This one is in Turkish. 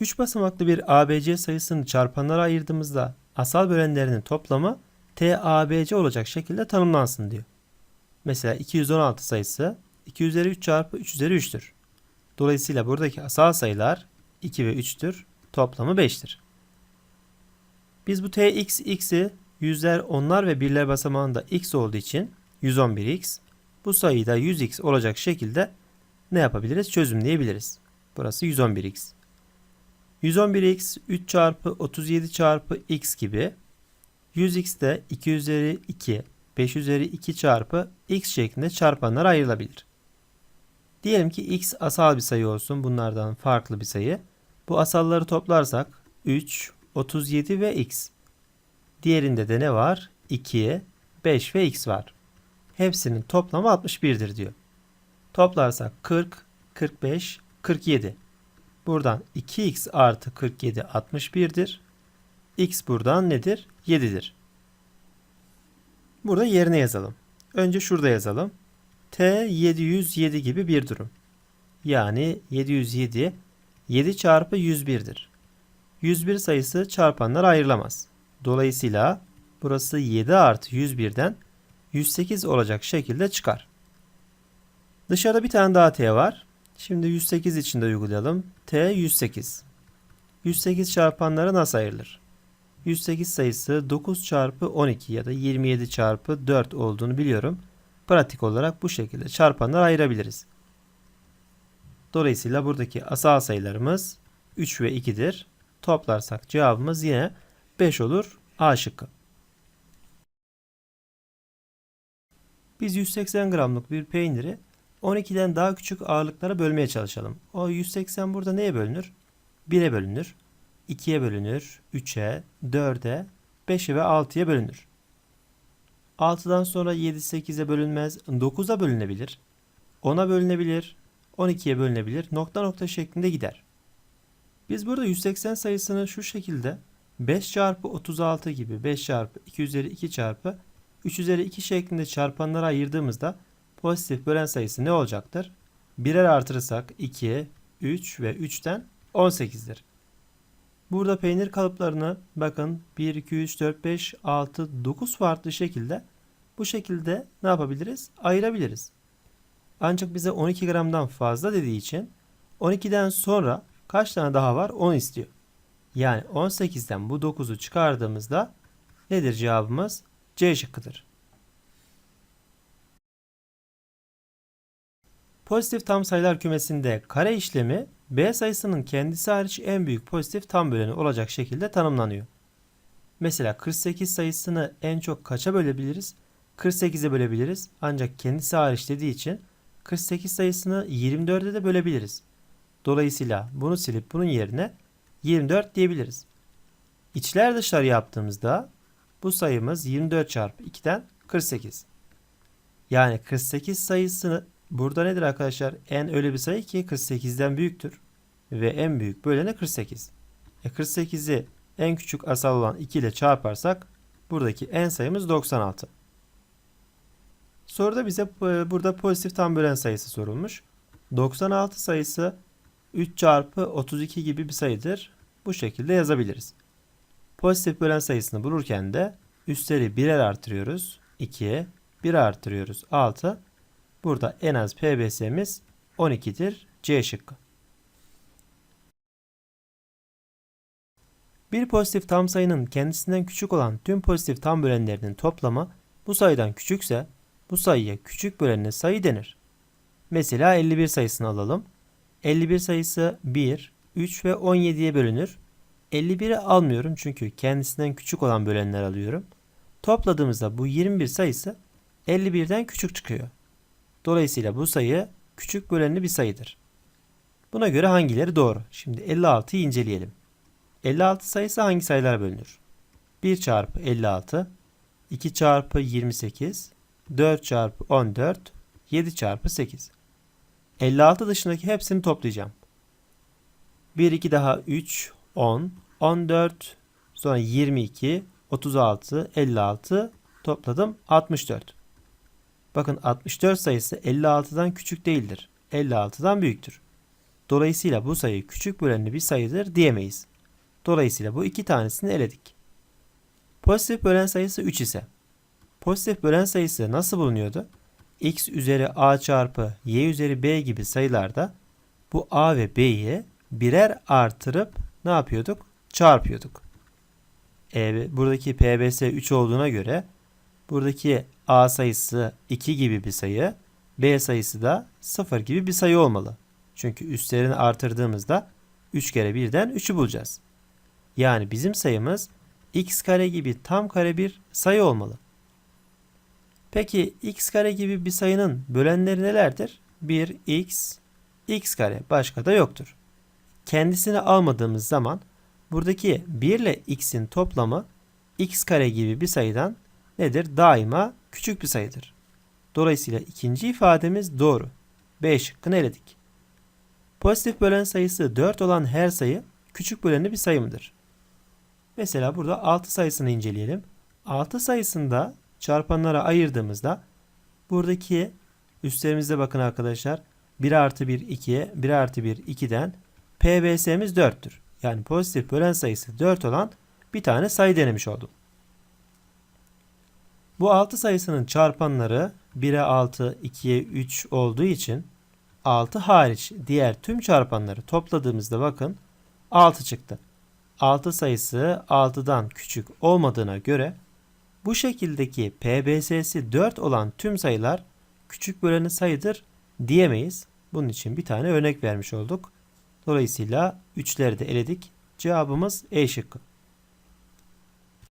3 basamaklı bir ABC sayısını çarpanlara ayırdığımızda asal bölenlerinin toplamı TABC olacak şekilde tanımlansın diyor. Mesela 216 sayısı 2 üzeri 3 çarpı 3 üzeri 3'tür. Dolayısıyla buradaki asal sayılar 2 ve 3'tür. Toplamı 5'tir. Biz bu tx x'i yüzler, onlar ve birler basamağında x olduğu için 111x bu sayıyı da 100x olacak şekilde ne yapabiliriz? Çözümleyebiliriz. Burası 111x. 111x 3 çarpı 37 çarpı x gibi 100x de 2 üzeri 2 5 üzeri 2 çarpı x şeklinde çarpanlara ayrılabilir. Diyelim ki x asal bir sayı olsun bunlardan farklı bir sayı. Bu asalları toplarsak 3, 37 ve x. Diğerinde de ne var? 2, 5 ve x var. Hepsinin toplamı 61'dir diyor. Toplarsak 40, 45, 47. Buradan 2x artı 47 61'dir. x buradan nedir? 7'dir. Burada yerine yazalım. Önce şurada yazalım. T 707 gibi bir durum. Yani 707 7 çarpı 101'dir. 101 sayısı çarpanlara ayrılamaz. Dolayısıyla burası 7 artı 101'den 108 olacak şekilde çıkar. Dışarıda bir tane daha t var. Şimdi 108 için de uygulayalım. t 108. 108 çarpanlara nasıl ayrılır? 108 sayısı 9 çarpı 12 ya da 27 çarpı 4 olduğunu biliyorum. Pratik olarak bu şekilde çarpanlara ayırabiliriz. Dolayısıyla buradaki asal sayılarımız 3 ve 2'dir. Toplarsak cevabımız yine 5 olur. A şıkkı. Biz 180 gramlık bir peyniri 12'den daha küçük ağırlıklara bölmeye çalışalım. O 180 burada neye bölünür? 1'e bölünür. 2'ye bölünür. 3'e, 4'e, 5'e ve 6'ya bölünür. 6'dan sonra 7, 8'e bölünmez. 9'a bölünebilir. 10'a bölünebilir. 12'ye bölünebilir. Nokta nokta şeklinde gider. Biz burada 180 sayısını şu şekilde 5 çarpı 36 gibi 5 çarpı 2 üzeri 2 çarpı 3 üzeri 2 şeklinde çarpanlara ayırdığımızda pozitif bölen sayısı ne olacaktır? Birer artırırsak 2, 3 ve 3'ten 18'dir. Burada peynir kalıplarını bakın 1, 2, 3, 4, 5, 6, 9 farklı şekilde bu şekilde ne yapabiliriz? Ayırabiliriz. Ancak bize 12 gramdan fazla dediği için 12'den sonra kaç tane daha var? 10 istiyor. Yani 18'den bu 9'u çıkardığımızda nedir cevabımız? C şıkkıdır. Pozitif tam sayılar kümesinde kare işlemi B sayısının kendisi hariç en büyük pozitif tam böleni olacak şekilde tanımlanıyor. Mesela 48 sayısını en çok kaça bölebiliriz? 48'e bölebiliriz. Ancak kendisi hariç dediği için 48 sayısını 24'e de bölebiliriz. Dolayısıyla bunu silip bunun yerine 24 diyebiliriz. İçler dışlar yaptığımızda bu sayımız 24 çarpı 2'den 48. Yani 48 sayısını burada nedir arkadaşlar? En öyle bir sayı ki 48'den büyüktür. Ve en büyük böleni 48. E 48'i en küçük asal olan 2 ile çarparsak buradaki en sayımız 96. Soruda bize e, burada pozitif tam bölen sayısı sorulmuş. 96 sayısı 3 çarpı 32 gibi bir sayıdır. Bu şekilde yazabiliriz. Pozitif bölen sayısını bulurken de üstleri birer artırıyoruz. 2'ye 1 artırıyoruz. 6. Burada en az PBS'miz 12'dir. C şıkkı. Bir pozitif tam sayının kendisinden küçük olan tüm pozitif tam bölenlerinin toplamı bu sayıdan küçükse bu sayıya küçük bölenine sayı denir. Mesela 51 sayısını alalım. 51 sayısı 1, 3 ve 17'ye bölünür. 51'i almıyorum çünkü kendisinden küçük olan bölenler alıyorum. Topladığımızda bu 21 sayısı 51'den küçük çıkıyor. Dolayısıyla bu sayı küçük bölenli bir sayıdır. Buna göre hangileri doğru? Şimdi 56'yı inceleyelim. 56 sayısı hangi sayılar bölünür? 1 çarpı 56, 2 çarpı 28, 4 çarpı 14, 7 çarpı 8. 56 dışındaki hepsini toplayacağım. 1, 2 daha 3, 10, 14, sonra 22, 36, 56 topladım 64. Bakın 64 sayısı 56'dan küçük değildir. 56'dan büyüktür. Dolayısıyla bu sayı küçük bölenli bir sayıdır diyemeyiz. Dolayısıyla bu iki tanesini eledik. Pozitif bölen sayısı 3 ise pozitif bölen sayısı nasıl bulunuyordu? x üzeri a çarpı y üzeri b gibi sayılarda bu a ve b'yi birer artırıp ne yapıyorduk? Çarpıyorduk. E, buradaki PBS 3 olduğuna göre buradaki a sayısı 2 gibi bir sayı, b sayısı da 0 gibi bir sayı olmalı. Çünkü üstlerini artırdığımızda 3 kere 1'den 3'ü bulacağız. Yani bizim sayımız x kare gibi tam kare bir sayı olmalı. Peki x kare gibi bir sayının bölenleri nelerdir? 1 x, x kare başka da yoktur. Kendisini almadığımız zaman buradaki 1 ile x'in toplamı x kare gibi bir sayıdan nedir? Daima küçük bir sayıdır. Dolayısıyla ikinci ifademiz doğru. B şıkkını eledik. Pozitif bölen sayısı 4 olan her sayı küçük bölenli bir sayı mıdır? Mesela burada 6 sayısını inceleyelim. 6 sayısında çarpanlara ayırdığımızda buradaki üstlerimizde bakın arkadaşlar 1 artı 1 2'ye 1 artı 1 2'den PBS'miz 4'tür. Yani pozitif bölen sayısı 4 olan bir tane sayı denemiş oldum. Bu 6 sayısının çarpanları 1'e 6, 2'ye 3 olduğu için 6 hariç diğer tüm çarpanları topladığımızda bakın 6 çıktı. 6 sayısı 6'dan küçük olmadığına göre bu şekildeki PBS'si 4 olan tüm sayılar küçük böleni sayıdır diyemeyiz. Bunun için bir tane örnek vermiş olduk. Dolayısıyla 3'leri de eledik. Cevabımız E şıkkı.